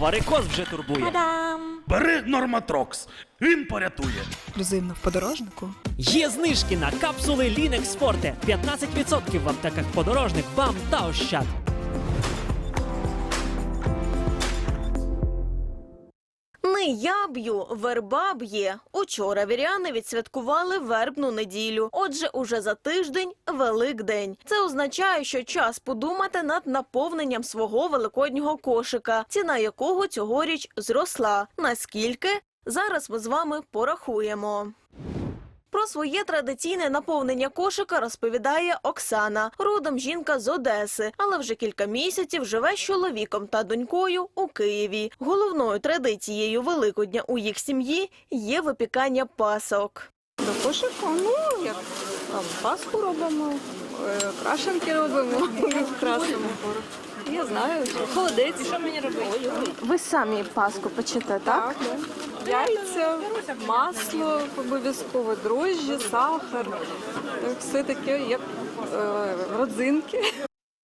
Варикоз вже турбує. Та-дам! Бери Норматрокс, він порятує. Ексклюзивно в подорожнику. Є знижки на капсули Linux Forte. 15% в аптеках подорожник, вам та ощад. Не я б'ю, верба б'є. Учора віряни відсвяткували вербну неділю. Отже, уже за тиждень Великдень. Це означає, що час подумати над наповненням свого великоднього кошика, ціна якого цьогоріч зросла. Наскільки? Зараз ми з вами порахуємо. Про своє традиційне наповнення кошика розповідає Оксана. Родом жінка з Одеси, але вже кілька місяців живе з чоловіком та донькою у Києві. Головною традицією Великодня у їх сім'ї є випікання пасок. До кошика, ну, як там, паску робимо, крашенки робимо, красимо. Я знаю, холодець. Що мені робити? Ви самі паску печете, Так, яйця, масло, обов'язково дрожжі, сахар, все таке, як е, родзинки.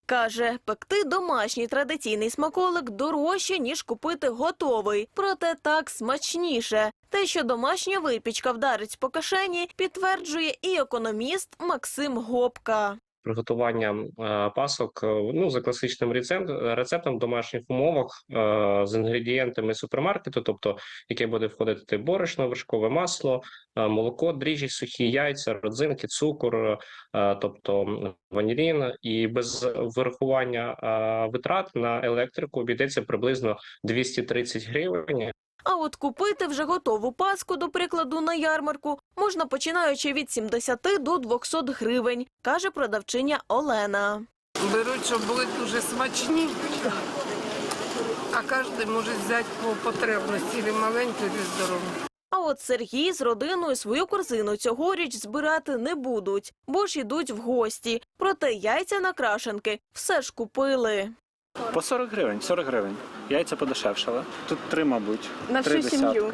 Каже, пекти домашній традиційний смаколик дорожче, ніж купити готовий. Проте так смачніше. Те, що домашня випічка вдарить по кишені, підтверджує і економіст Максим Гопка. Приготування е, пасок е, ну за класичним рецеп- рецептом в домашніх умовах е, з інгредієнтами супермаркету, тобто яке буде входити борошно, вершкове масло, молоко, дріжджі, сухі яйця, родзинки, цукор, тобто ванілін, і без вирахування е, витрат на електрику обійдеться приблизно 230 гривень. А от купити вже готову паску, до прикладу, на ярмарку можна починаючи від 70 до 200 гривень, каже продавчиня Олена. Беруть, щоб були дуже смачні, а кожен може взяти по потребності, і маленьку, і здорову. А от Сергій з родиною свою корзину цьогоріч збирати не будуть, бо ж ідуть в гості. Проте яйця на крашенки все ж купили. По 40 гривень, 40 гривень. Яйця подешевшали. Тут три, мабуть. На три всю сім'ю.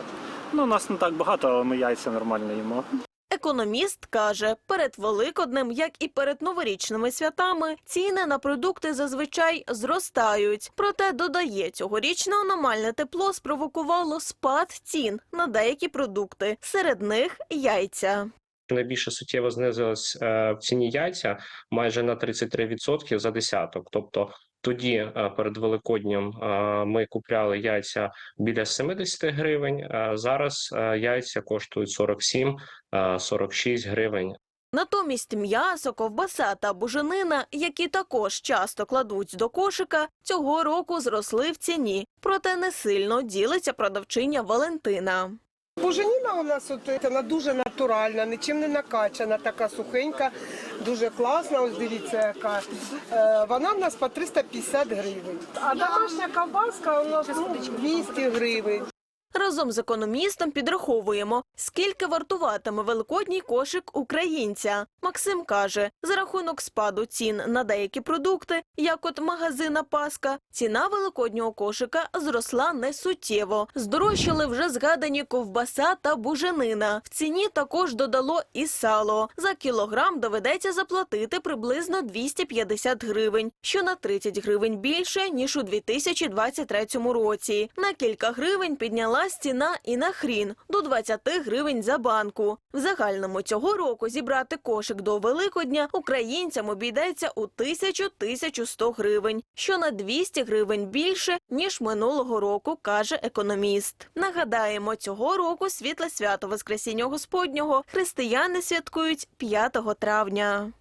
Ну, у нас не так багато, але ми яйця нормально їмо. Економіст каже, перед Великоднем, як і перед новорічними святами, ціни на продукти зазвичай зростають. Проте додає, цьогорічне аномальне тепло спровокувало спад цін на деякі продукти, серед них яйця. Найбільше суттєво знизилось е, в ціні яйця майже на 33% за десяток. Тобто тоді е, перед Великоднем е, ми купляли яйця біля 70 гривень. е, Зараз яйця коштують 47 е, 46 гривень. Натомість м'ясо, ковбаса та буженина, які також часто кладуть до кошика, цього року зросли в ціні. Проте не сильно ділиться продавчиня Валентина. Буженіна у нас от вона дуже натуральна, нічим не накачана, така сухенька, дуже класна. Ось дивіться, яка Е, вона в нас по 350 гривень. А домашня ковбаска у нас ну, 200 гривень. Разом з економістом підраховуємо, скільки вартуватиме великодній кошик українця. Максим каже, за рахунок спаду цін на деякі продукти, як от магазина Паска, ціна великоднього кошика зросла не суттєво. Здорожчали вже згадані ковбаса та буженина. В ціні також додало і сало. За кілограм доведеться заплатити приблизно 250 гривень, що на 30 гривень більше, ніж у 2023 році. На кілька гривень піднялась ціна і на хрін до 20 гривень за банку. В загальному цього року зібрати кошик до Великодня українцям обійдеться у 1000-1100 гривень, що на 200 гривень більше, ніж минулого року, каже економіст. Нагадаємо, цього року світле свято Воскресіння Господнього християни святкують 5 травня.